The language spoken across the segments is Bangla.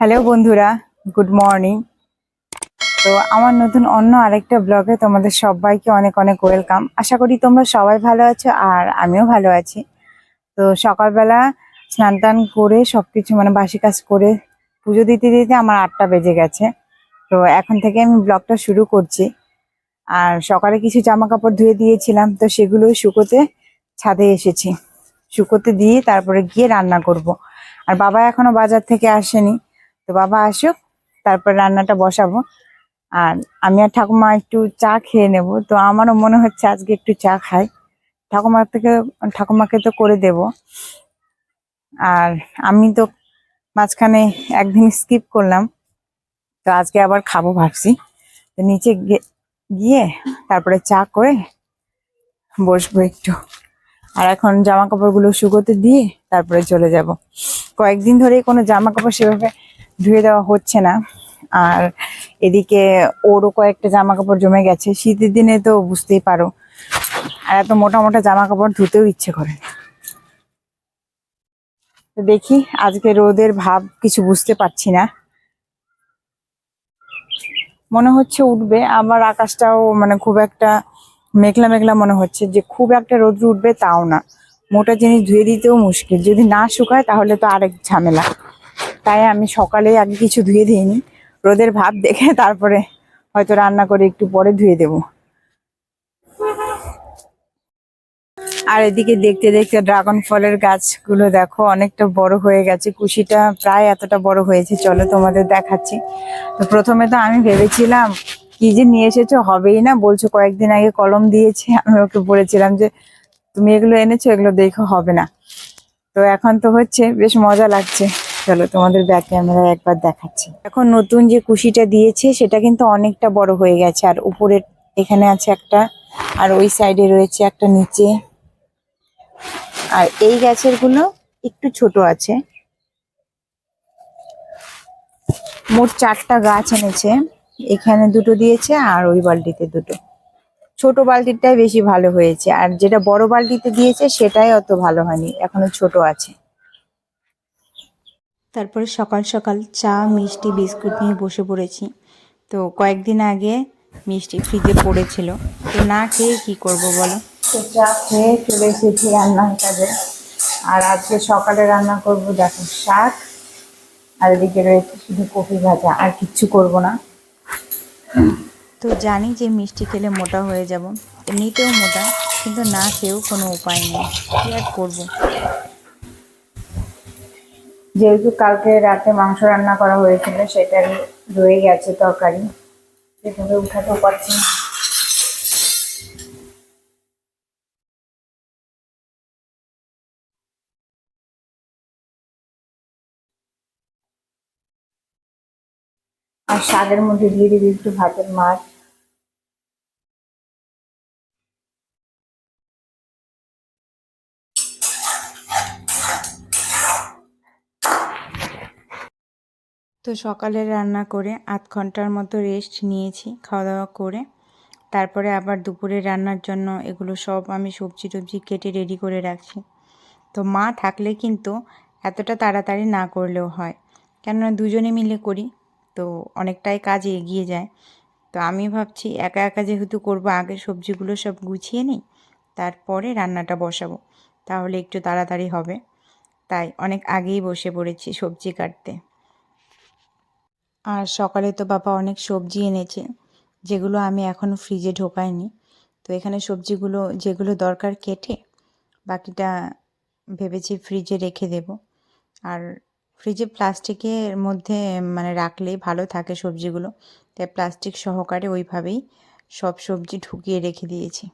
হ্যালো বন্ধুরা। গুড মর্নিং তো আমার নতুন অন্য আরেকটা ব্লগে তোমাদের সবাইকে অনেক অনেক ওয়েলকাম আশা করি তোমরা সবাই ভালো আছো আর আমিও ভালো আছি। তো সকালবেলা স্নান টান করে সব কিছু মানে বাসি কাজ করে পুজো দিতে দিতে আমার আটটা বেজে গেছে। তো এখন থেকে আমি ব্লগটা শুরু করছি। আর সকালে কিছু জামা কাপড় ধুয়ে দিয়েছিলাম, তো সেগুলো শুকোতে ছাদে এসেছি। শুকোতে দিয়ে তারপরে গিয়ে রান্না করব। আর বাবা এখনও বাজার থেকে আসেনি। তো বাবা আসুক, তারপর রান্নাটা বসাবো। আর আমি আর ঠাকুমা একটু চা খেয়ে নেব। তো আমারও মনে হচ্ছে আজকে একটু চা খাই। ঠাকুমার থেকে, ঠাকুমাকে তো করে দেব। আর আমি তো মাঝখানে একদিন স্কিপ করলাম। তো আজকে আবার খাব ভাবছি। তো নিচে গিয়ে তারপরে চা করে বসবো একটু। আর এখন জামা কাপড়গুলো শুকোতে দিয়ে তারপরে চলে যাব। কয়েকদিন ধরেই কোনো জামা কাপড় সেভাবে ধুয়ে দেওয়া হচ্ছে না। আর এদিকে ওরও কয়েকটা জামা কাপড় জমে গেছে। শীতের দিনে তো বুঝতেই পারো, আর এত মোটা মোটা জামা কাপড় ধুতেও ইচ্ছে করে দেখি আজকে রোদের ভাব কিছু বুঝতে পারছি না। মনে হচ্ছে উঠবে, আবার আকাশটাও মানে খুব একটা মেঘলা মেঘলা মনে হচ্ছে যে খুব একটা রোদ্র উঠবে তাও না। মোটা জিনিস ধুয়ে দিতেও মুশকিল, যদি না শুকায় তাহলে তো আরেক ঝামেলা। তাই আমি সকালে আগে কিছু ধুয়ে দিইনি রোদের ভাব দেখে তারপরে হয়তো রান্না করে একটু পরে ধুয়ে দেব। আর এদিকে দেখতে দেখতে ড্রাগন ফলের গাছগুলো দেখো অনেকটা বড় হয়ে গেছে। কুশিটা প্রায় এতটা বড় হয়েছে, চলো তোমাদের দেখাচ্ছি। তো প্রথমে তো আমি ভেবেছিলাম, কি যে নিয়ে এসেছ? হবেই না, বলছো কয়েকদিন আগে কলম দিয়েছে। আমি ওকে বলেছিলাম যে, তুমি এগুলো এনেছো, এগুলো দেখো, হবে না। তো এখন তো হচ্ছে, বেশ মজা লাগছে। চলো তোমাদের ব্যাক ক্যামেরায় একবার দেখাচ্ছি। এখন নতুন যে কুশিটা দিয়েছে, সেটা কিন্তু অনেকটা বড় হয়ে গেছে। আর উপরে এখানে আছে একটা, আর ওই সাইডে রয়েছে একটা নিচে। আর এই গাছেরগুলো একটু ছোট আছে। মোট চারটা গাছ এনেছে। এখানে দুটো দিয়েছে আর ওই বালতিতে দুটো। ছোট বালতিটাই বেশি ভালো হয়েছে। আর যেটা বড় বালতিতে দিয়েছে, সেটাই অত ভালো হয়নি। এখনও ছোট আছে। তারপরে সকাল সকাল চা মিষ্টি বিস্কুট নিয়ে বসে পড়েছি। তো কয়েকদিন আগে মিষ্টি ফ্রিজে পড়েছিল। তো না খেয়ে কি করব বলো? তো চা খেয়ে চলে এসেছি রান্নার কাজে। আর আজকে সকালে রান্না করব দেখো শাক। আর এদিকে রয়েছে শুধু কফি ভাজা আর কিচ্ছু করব না। তো জানি যে মিষ্টি খেলে মোটা হয়ে যাব। এমনিতেও মোটা কিন্তু না খেয়েও কোনো উপায় নেই। কী আর করব? যেহেতু কালকে রাতে মাংস রান্না করা হয়েছিল, সেটা রয়ে গেছে তরকারি। সেভাবে উঠাতেও পারছি না। আর শাকের মধ্যে দিয়ে দিবি একটু ভাতের মাছ। তো সকালে রান্না করে আধ ঘণ্টার মতো রেস্ট নিয়েছি খাওয়া দাওয়া করে। তারপরে আবার দুপুরে রান্নার জন্য এগুলো সব আমি সবজি টবজি কেটে রেডি করে রাখছি। তো মা থাকলে কিন্তু এতটা তাড়াতাড়ি না করলেও হয়। কেননা দুজনে মিলে করি, তো অনেকটাই কাজ এগিয়ে যায়। তো আমি ভাবছি একা একা যেহেতু করব, আগে সবজিগুলো সব গুছিয়ে নিই, তারপরে রান্নাটা বসাবো। তাহলে একটু তাড়াতাড়ি হবে। তাই অনেক আগেই বসে পড়েছি সবজি কাটতে। আর সকালে তো বাবা অনেক সবজি এনেছে, যেগুলো আমি এখনও ফ্রিজে ঢোকাইনি। তো এখানে সবজিগুলো, যেগুলো দরকার কেটে বাকিটা ভেবেছি ফ্রিজে রেখে দেব। আর ফ্রিজে প্লাস্টিকের মধ্যে মানে রাখলেই ভালো থাকে সবজিগুলো। তাই প্লাস্টিক সহকারে ওইভাবেই সব সবজি ঢুকিয়ে রেখে দিয়েছি।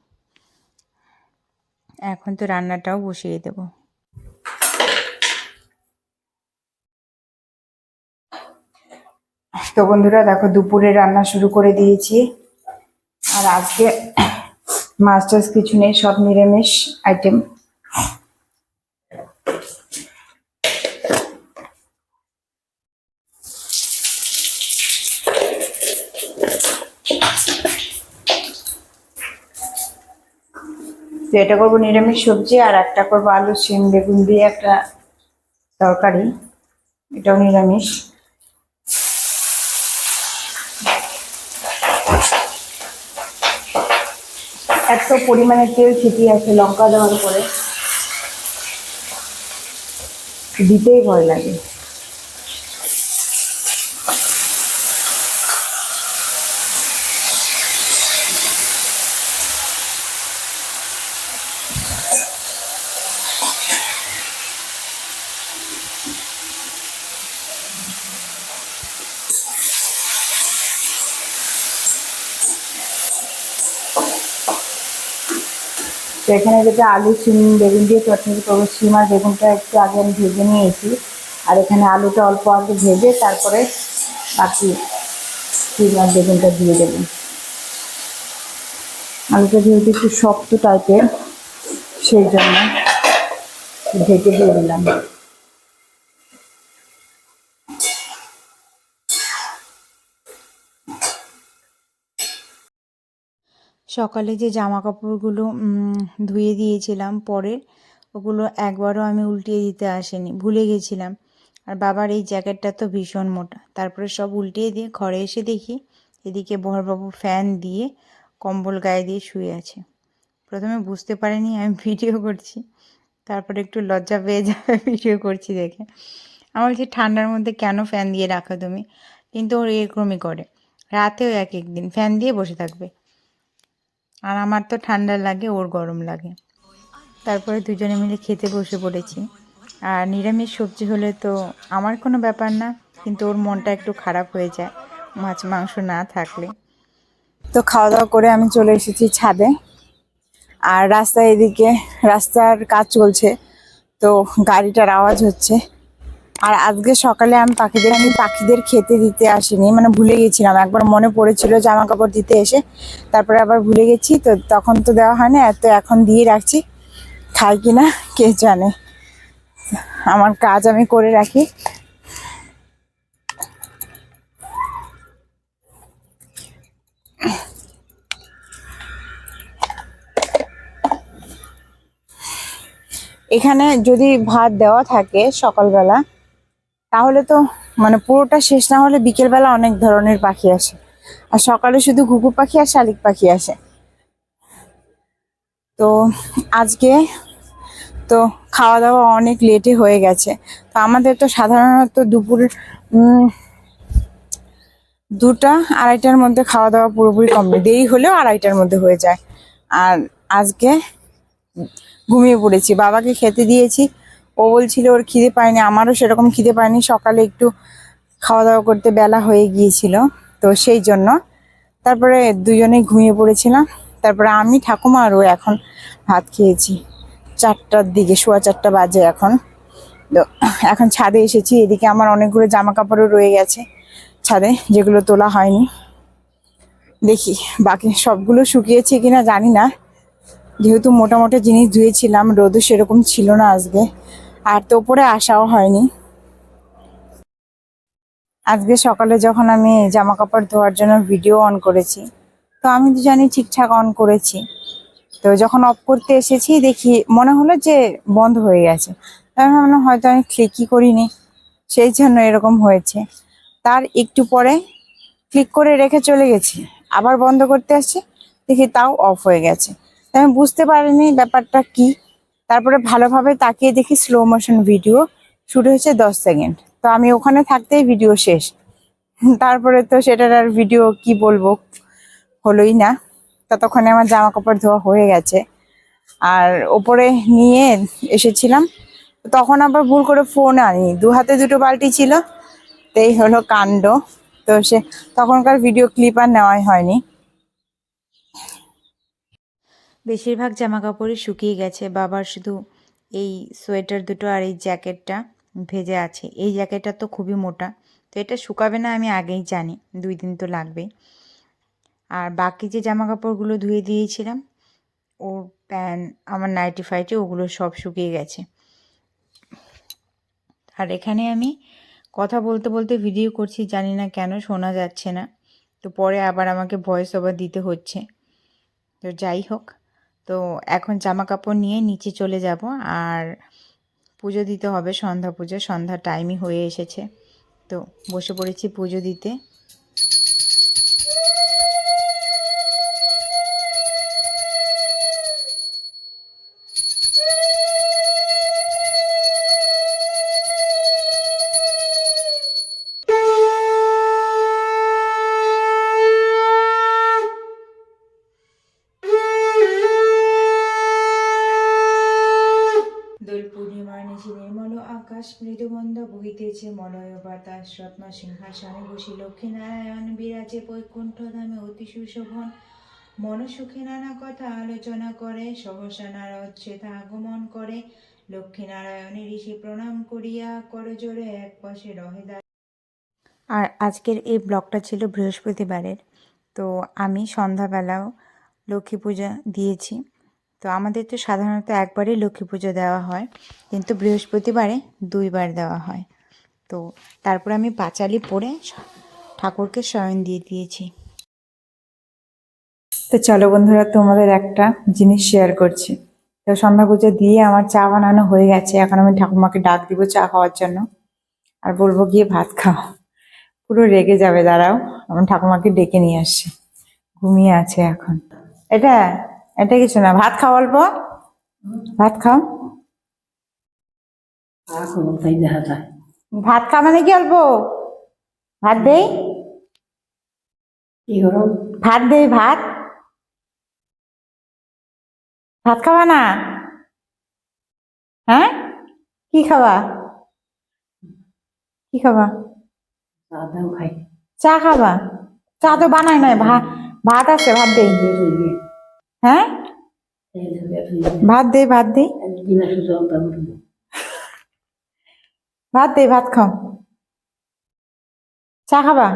এখন তো রান্নাটাও বসিয়ে দেবো। তো বন্ধুরা দেখো দুপুরে রান্না শুরু করে দিয়েছি। আর আজকে মাছ কিছু নেই, সব নিরামিষ আইটেম তো এটা করব নিরামিষ সবজি, আর একটা করব আলু সিম বেগুন দিয়ে একটা তরকারি। এটাও নিরামিষ। এত পরিমাণে তেল ছিটিয়ে আছে লঙ্কা দেওয়ার পরে দিতেই ভয় লাগে। এখানে যেটা আলু সিম বেগুন দিয়ে চটনি করব। সিম আর বেগুনটা একটু আগে আমি ভেজে নিয়েছি। আর এখানে আলুটা অল্প আগে ভেজে তারপরে বাকি সিম আর বেগুনটা দিয়ে দেবো। আলুটা যেহেতু একটু শক্ত টাইপের সেই জন্য ভেজে দিয়ে দিলাম। সকালে যে জামা কাপড়গুলো ধুয়ে দিয়েছিলাম পরের ওগুলো একবারও আমি উল্টিয়ে দিতে আসিনি, ভুলে গেছিলাম। আর বাবার এই জ্যাকেটটা তো ভীষণ মোটা। তারপরে সব উল্টিয়ে দিয়ে ঘরে এসে দেখি, এদিকে বহরবাবু ফ্যান দিয়ে কম্বল গায়ে দিয়ে শুয়ে আছে। প্রথমে বুঝতে পারিনি আমি ভিডিও করছি, তারপরে একটু লজ্জা পেয়ে যাবে ভিডিও করছি দেখে। আমার বলছি, ঠান্ডার মধ্যে কেন ফ্যান দিয়ে রাখো তুমি? কিন্তু ওর এরকমই করে। রাতেও এক এক দিন ফ্যান দিয়ে বসে থাকবে। আর আমার তো ঠান্ডা লাগে, ওর গরম লাগে। তারপরে দুজনে মিলে খেতে বসে পড়েছি। আর নিরামিষ সবজি হলে তো আমার কোনো ব্যাপার না, কিন্তু ওর মনটা একটু খারাপ হয়ে যায় মাছ, মাংস না থাকলে। তো খাওয়া দাওয়া করে আমি চলে এসেছি ছাদে। আর রাস্তায় এদিকে রাস্তার কাজ চলছে, তো গাড়িটার আওয়াজ হচ্ছে। আর আজকে সকালে আমি পাখিদের আমি পাখিদের খেতে দিতে আসিনি মানে ভুলে গেছিলাম। একবার মনে পড়েছিল জামা কাপড় দিতে এসে, তারপরে আবার ভুলে গেছি, তো তখন তো দেওয়া হয় না এত এখন দিয়ে রাখছি। খাই কি না, কে জানে? আমার কাজ আমি করে রাখি। এখানে যদি ভাত দেওয়া থাকে সকালবেলা তাহলে তো মানে পুরোটা শেষ না হলে বিকেলবেলা অনেক ধরনের পাখি আসে। আর সকালে শুধু ঘুঘু পাখি আর শালিক পাখি আসে। তো আজকে তো খাওয়া দাওয়া অনেক লেটে হয়ে গেছে। তো আমাদের তো সাধারণত দুপুর দুটা, আড়াইটার মধ্যে খাওয়া দাওয়া পুরোপুরি কমপ্লিট দেরি হলেও আড়াইটার মধ্যে হয়ে যায়। আর আজকে ঘুমিয়ে পড়েছি। বাবাকে খেতে দিয়েছি। ও বলছিল ওর খিদে পায়নি, আমারও সেরকম খিদে পায়নি, সকালে একটু খাওয়া দাওয়া করতে বেলা হয়ে গিয়েছিল, তো সেই জন্য। তারপরে দুজনেই ঘুমিয়ে পড়েছিলাম, তারপরে আমি, ঠাকুমা আর ও এখন ভাত খেয়েছি। চারটার দিকে, সোয়া চারটা বাজে এখন। তো এখন ছাদে এসেছি, এদিকে আমার অনেকগুলো জামা কাপড়ও রয়ে গেছে ছাদে, যেগুলো তোলা হয়নি। দেখি, বাকি সবগুলো শুকিয়েছে কিনা জানি না। যেহেতু মোটা মোটা জিনিস ধুয়েছিলাম, রোদও সেরকম ছিল না আজকে। আর তো উপরে আসাও হয়নি। আজকে সকালে যখন আমি জামা কাপড় ধোয়ার জন্য ভিডিও অন করেছি, তো আমি তো জানি ঠিকঠাক অন করেছি। তো যখন অফ করতে এসেছি, দেখি মনে হলো যে বন্ধ হয়ে গেছে। তাই ভাবলাম, হয়তো আমি ক্লিকই করিনি। সেই জন্য এরকম হয়েছে। তার একটু পরে ক্লিক করে রেখে চলে গেছি। আবার বন্ধ করতে আসছি, দেখি তাও অফ হয়ে গেছে। তাই আমি বুঝতে পারিনি ব্যাপারটা কি। তারপরে ভালোভাবে তাকিয়ে দেখি স্লো মোশন ভিডিও শুরু হয়েছে দশ সেকেন্ড। তো আমি ওখানে থাকতেই ভিডিও শেষ। তারপরে তো সেটার আর ভিডিও কি বলব, হলোই না। ততক্ষণে আমার জামা কাপড় ধোয়া হয়ে গেছে। আর ওপরে নিয়ে এসেছিলাম। তখন আবার ভুল করে ফোন আনি দু হাতে দুটো বালতি ছিল, তো এই হলো কাণ্ড। তো সে তখনকার ভিডিও ক্লিপ আর নেওয়াই হয়নি। বেশিরভাগ জামা কাপড়ই শুকিয়ে গেছে। বাবার শুধু এই সোয়েটার দুটো আর এই জ্যাকেটটা ভেজে আছে। এই জ্যাকেটটা তো খুবই মোটা, তো এটা শুকাবে না আমি আগেই জানি, দুই দিন তো লাগবেই। আর বাকি যে জামা কাপড়গুলো ধুয়ে দিয়েছিলাম, ওর প্যান্ট আমার নাইটি ফাইটি ওগুলো সব শুকিয়ে গেছে। আর এখানে আমি কথা বলতে বলতে ভিডিও করছি, জানি না কেন শোনা যাচ্ছে না। তো পরে আবার আমাকে ভয়েস ওভার দিতে হচ্ছে। তো যাই হোক। তো এখন জামা কাপড় নিয়ে নিচে চলে যাব আর পুজো দিতে হবে, সন্ধ্যা পুজো, সন্ধ্যা টাইমই হয়ে এসেছে। তো বসে পড়েছি পুজো দিতে। বাতাস রত্ন সিংহাসনে বসি লক্ষ্মীনারায়ণ বিরাজে বৈকুণ্ঠ ধামে অতি সুশোভন। মনসুখে নানা কথা আলোচনা করে সহসা নারদ শ্বেতা আগমন করে। লক্ষ্মীনারায়ণের ঋষি প্রণাম করিয়া করজোরে এক পাশে রহে আর আজকের এই ব্লগটা ছিল বৃহস্পতিবারের। তো আমি সন্ধ্যাবেলাও লক্ষ্মী পূজা দিয়েছি। তো আমাদের তো সাধারণত একবারই লক্ষ্মী পুজো দেওয়া হয়, কিন্তু বৃহস্পতিবারে দুইবার দেওয়া হয়। তো তারপর আমি পাঁচালি পরে ঠাকুরকে শয়ন দিয়ে দিয়েছি। তো চলো বন্ধুরা, তোমাদের একটা জিনিস শেয়ার করছি। তো সন্ধ্যা পুজো দিয়ে আমার চা বানানো হয়ে গেছে। এখন আমি ঠাকুমাকে ডাক দিব চা খাওয়ার জন্য। আর বলব গিয়ে ভাত খাও। পুরো রেগে যাবে, দাঁড়াও। আমি ঠাকুমাকে ডেকে নিয়ে আসছি। ঘুমিয়ে আছে এখন। এটা এটা কিছু না, ভাত খাও অল্প। ভাত খাও। ভাত খাওয়া মানে কি অল্প? ভাত দেই? ভাত দেই ভাত। ভাত খাবা না? হ্যাঁ? কি খাবা? কি খাবা? চা খাবা। চা তো বানাই নাই ভাত ভাত আছে, ভাত দেই। হ্যাঁ? ভাত দেই ভাত উঠবো ভাত দেই ভাত খাও। চা খাবা?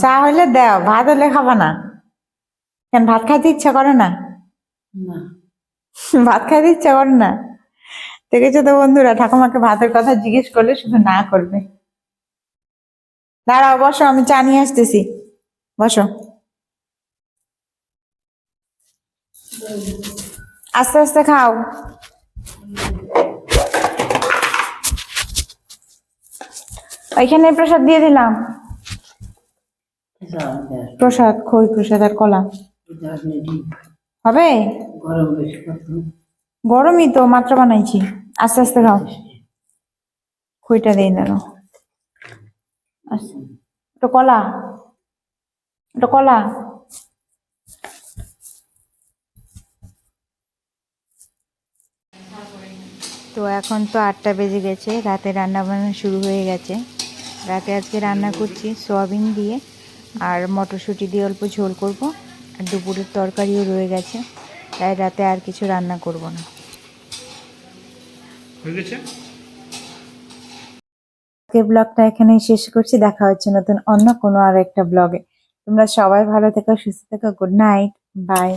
চা হইলে দাও ভাত হলে খাবা না। কেন ভাত খাইতে ইচ্ছা করে না? না। ভাত খাইতে ইচ্ছা করে না? দেখেছ তো বন্ধুরা ঠাকুমাকে ভাতের কথা জিজ্ঞেস করলে শুধু না করবে। দাঁড়াও বসো আমি চা নিয়ে আসতেছি। বসো। আস্তে আস্তে খাও। ওইখানে প্রসাদ দিয়ে দিলাম। প্রসাদ খই প্রসাদ আর কলা। হবে? গরমই তো মাত্র বানাইছি। আস্তে আস্তে খাও। খইটা দিয়ে না একটু কলা। একটু কলা। তো এখন তো আটটা বেজে গেছে রাতে রান্না বান্না শুরু হয়ে গেছে। রাতে আজকে রান্না করছি সোয়াবিন দিয়ে আর মটরশুঁটি দিয়ে অল্প ঝোল করব আর দুপুরের তরকারিও রয়ে গেছে তাই রাতে আর কিছু রান্না করব না। আজকের ব্লগটা এখানেই শেষ করছি দেখা হচ্ছে নতুন অন্য কোনো আর একটা ব্লগে। তোমরা সবাই ভালো থেকো সুস্থ থেকো গুড নাইট বাই।